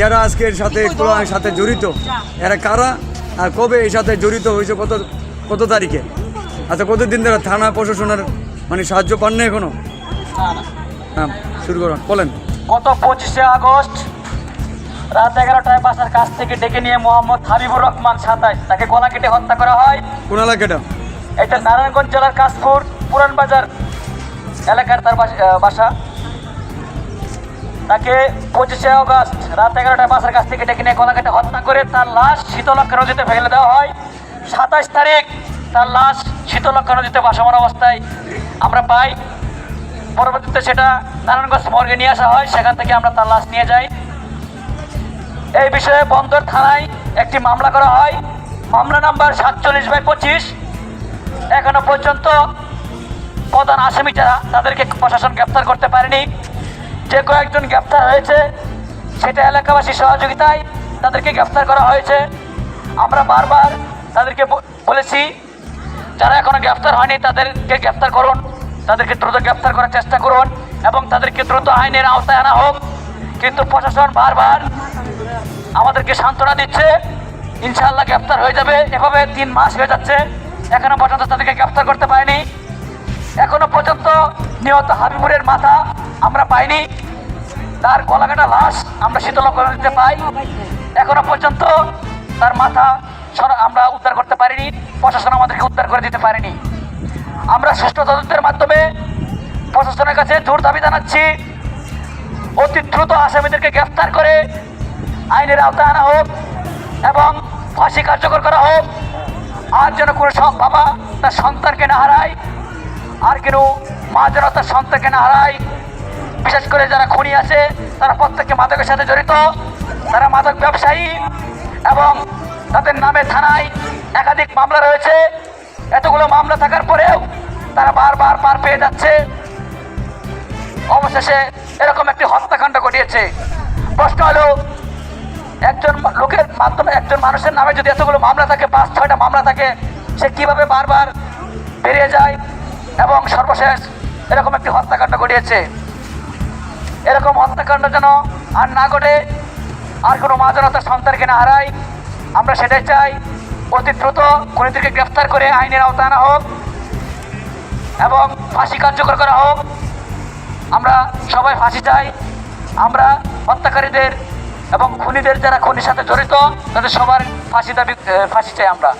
যারা আজকে এর সাথে কোরআনের সাথে জড়িত এরা কারা আর কবে এর সাথে জড়িত হয়েছে কত কত তারিখে? আচ্ছা কতদিন ধরে থানা প্রশাসনের মানে সাহায্য পান না এখনও? হ্যাঁ শুরু করুন বলেন। গত পঁচিশে আগস্ট রাত এগারোটায় বাসার কাছ থেকে ডেকে নিয়ে মোহাম্মদ হাবিবুর রহমান সাতাইশ তাকে গলা কেটে হত্যা করা হয়। কোন এলাকাটা এটা? নারায়ণগঞ্জ জেলার কাশপুর পুরান বাজার এলাকার তার বাসা। তাকে পঁচিশে আগস্ট রাত এগারোটায় বাসার কাছ থেকে ডেকে নিয়ে কেটে হত্যা করে তার লাশ শীতলক্ষা নদীতে ফেলে দেওয়া হয়। সাতাশ তারিখ তার লাশ শীতলক্ষা নদীতে ভাসমান অবস্থায় আমরা পাই। পরবর্তীতে সেটা নারায়ণগঞ্জ মর্গে নিয়ে আসা হয়, সেখান থেকে আমরা তার লাশ নিয়ে যাই। এই বিষয়ে বন্দর থানায় একটি মামলা করা হয়। মামলা নাম্বার সাতচল্লিশ বাই পঁচিশ। এখনও পর্যন্ত প্রধান আসামি যারা তাদেরকে প্রশাসন গ্রেপ্তার করতে পারেনি। যে কয়েকজন গ্রেপ্তার হয়েছে, সেটা এলাকাবাসী সহযোগিতায় তাদেরকে গ্রেপ্তার করা হয়েছে। আমরা বারবার তাদেরকে বলেছি, যারা এখনও গ্রেপ্তার হয়নি, তাদেরকে গ্রেপ্তার করুন, তাদেরকে দ্রুত গ্রেপ্তার করার চেষ্টা করুন এবং তাদেরকে দ্রুত আইনের আওতায় আনা হোক। কিন্তু প্রশাসন বারবার আমাদেরকে সান্ত্বনা দিচ্ছে, ইনশাআল্লাহ গ্রেপ্তার হয়ে যাবে। এভাবে তিন মাস হয়ে যাচ্ছে, এখনও পর্যন্ত তাদেরকে গ্রেপ্তার করতে পারিনি। এখনও পর্যন্ত নিহত হাবিবুরের মাথা আমরা পাইনি। তার গলাকাটা লাশ আমরা শীতল করে দিতে পাই। এখনও পর্যন্ত তার মাথা আমরা উদ্ধার করতে পারিনি, প্রশাসন আমাদেরকে উদ্ধার করে দিতে পারেনি। আমরা সুষ্ঠু তদন্তের মাধ্যমে প্রশাসনের কাছে জোর দাবি জানাচ্ছি, অতি দ্রুত আসামিদেরকে গ্রেফতার করে আইনের আওতায় আনা হোক এবং ফাঁসি কার্যকর করা হোক। আর যেন কোনো সব বাবা তার সন্তানকে না হারায় আর কেন মা যেন তার সন্তানকে না হারায়। বিশেষ করে যারা খুনি আছে, তারা প্রত্যেকে মাদকের সাথে জড়িত। তারা মাদক ব্যবসায়ী এবং তাদের নামে থানায় একাধিক মামলা রয়েছে। এতগুলো মামলা থাকার পরেও তারা বারবার পার পেয়ে যাচ্ছে। অবশেষে এরকম একটি হত্যাকাণ্ড ঘটিয়েছে। প্রশ্ন হলো, একজন লোকের মাধ্যমে একজন মানুষের নামে যদি এতগুলো মামলা থাকে, পাঁচ, ছয়টা মামলা থাকে, সে কীভাবে বারবার বেরিয়ে যায়? এবং সর্বশেষ এরকম একটি হত্যাকাণ্ড ঘটিয়েছে। এরকম হত্যাকাণ্ড যেন আর না ঘটে, আর কোনো মা যেন তার সন্তানকে না হারায়, আমরা সেটাই চাই। অতি দ্রুত খুনিদেরকে গ্রেফতার করে আইনের আওতায় আনা হোক এবং ফাঁসি কার্যকর করা হোক। আমরা সবাই ফাঁসি চাই। আমরা হত্যাকারীদের এবং খুনিদের যারা খুনির সাথে জড়িত, তাদের সবার ফাঁসি দাবি ফাঁসি চাই আমরা।